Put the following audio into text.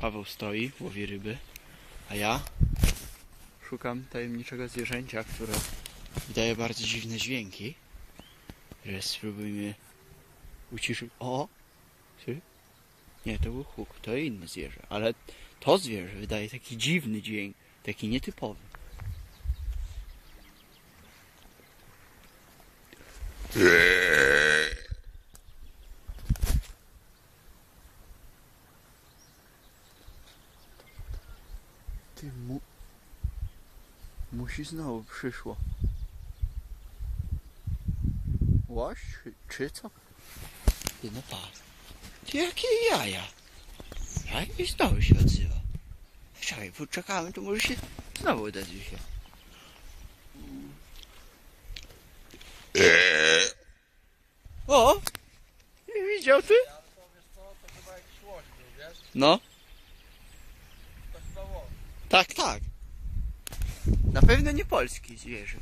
Paweł stoi, łowi ryby, a ja szukam tajemniczego zwierzęcia, które wydaje bardzo dziwne dźwięki. Że spróbujmy uciszyć. O! Nie, to był huk, to inne zwierzę, ale to zwierzę wydaje taki dziwny dźwięk, taki nietypowy. Ty mu... Musi znowu przyszło. Łoś? Czy, czy co? Ty no patrz. Ty jakie jaja? Ja i znowu się odzywa. Czekaj, poczekamy, to może się znowu odezwie się. O! Nie widział ty? Ale to wiesz co, to chyba jakiś łoś był, wiesz? No, To chyba łoś. Tak, tak. Na pewno nie polski zwierzę.